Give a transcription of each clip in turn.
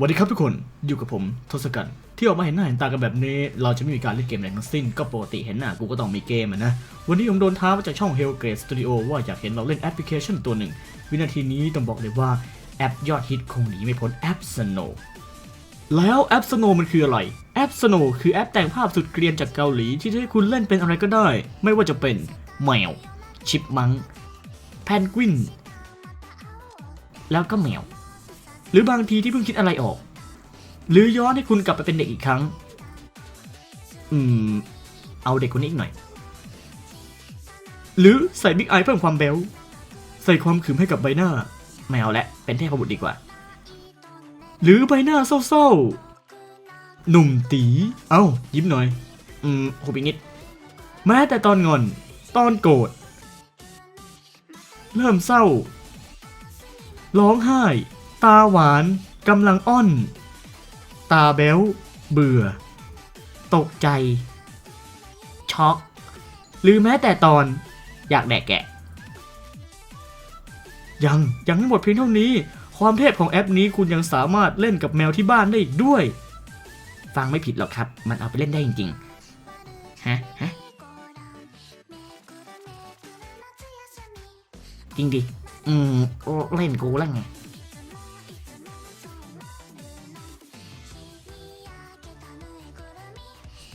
สวัสดีครับทุกคนอยู่กับผมทศกัณฐ์ที่ออกมาเห็นหน้าเห็นตากันแบบนี้ เราจะไม่มีการเล่นเกมอะไรทั้งสิ้น ก็ปกติเห็นหน้ากูก็ต้องมีเกมะนะ วันนี้ผมโดนท้ามาจากช่อง Hellgate Studio ว่าอยากเห็นเราเล่นแอปพลิเคชันตัวหนึ่ง วินาทีนี้ต้องบอกเลยว่าแอปยอดฮิตคงหนีไม่พ้นแอป Snow แล้วแอป Snow มันคืออะไร แอป Snow คือแอปแต่งภาพสุดเกรียนจากเกาหลี ที่จะให้คุณเล่นเป็นอะไรก็ได้ ไม่ว่าจะเป็นแมวชิปมังแพนกวินแล้วก็แมว หรือบางทีที่เพิ่งคิดอะไรออก หรือย้อนให้คุณกลับไปเป็นเด็กอีกครั้ง อืม เอาเด็กคนนี้อีกหน่อย หรือใส่บิ๊กไอเพิ่มความเบลใส่ความขึมให้กับใบหน้า ไม่เอาละ เป็นเทพบุตรดีกว่า หรือใบหน้าเศร้าๆ หนุ่มตี เอ้า ยิ้มหน่อย อืมหุบอีกนิดแม้แต่ตอนงอน ตอนโกรธ เริ่มเศร้า ร้องไห้ ตาหวานกำลังอ้อน ตาแบ้ว เบื่อ ตกใจ ช็อก หรือแม้แต่ตอนอยากแดกแกะ ยังยังไม่หมดเพียงเท่านี้ ความเทพของแอปนี้คุณยังสามารถเล่นกับแมวที่บ้านได้อีกด้วย ฟังไม่ผิดหรอกครับ มันเอาไปเล่นได้จริงๆฮะฮะจริงดิ อืมเล่นกูแล้วไง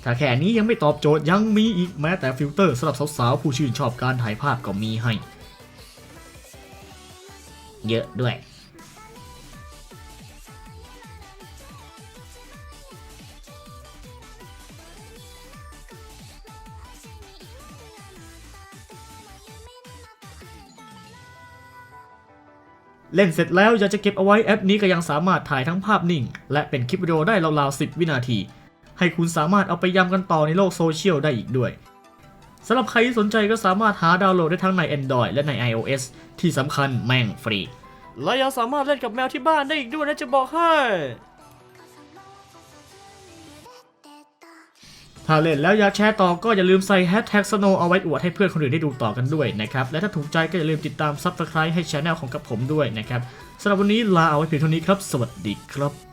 ถ้าแค่นี้ยังไม่ตอบโจทย์ยังมีอีกแม้แต่ฟิลเตอร์สำหรับสาวๆ ผู้ชื่นชอบการถ่ายภาพก็มีให้ เยอะด้วย เล่นเสร็จแล้วอยากจะเก็บเอาไว้แอปนี้ก็ยังสามารถถ่ายทั้งภาพนิ่ง และเป็นคลิปวิดีโอได้ราวๆ 10 วินาที ให้คุณสามารถเอาไปยำกันต่อในโลกโซเชียลได้อีกด้วยสำหรับใครที่สนใจก็สามารถหาดาวน์โหลดได้ทั้งใน Android และใน iOS ที่สำคัญแม่งฟรี และยังสามารถเล่นกับแมวที่บ้านได้อีกด้วยนะจะบอกให้ ถ้าเล่นแล้วอยากแชร์ต่อก็อย่าลืมใส่ hashtag snow เอาไว้อวดให้เพื่อนคนอื่นได้ดูต่อกันด้วยนะครับ และถ้าถูกใจก็อย่าลืมติดตาม subscribe ให้ช anel ของกับผมด้วยนะครับสำหรับวันนี้ลาเอาไว้เพียงเท่านี้ครับ สวัสดีครับ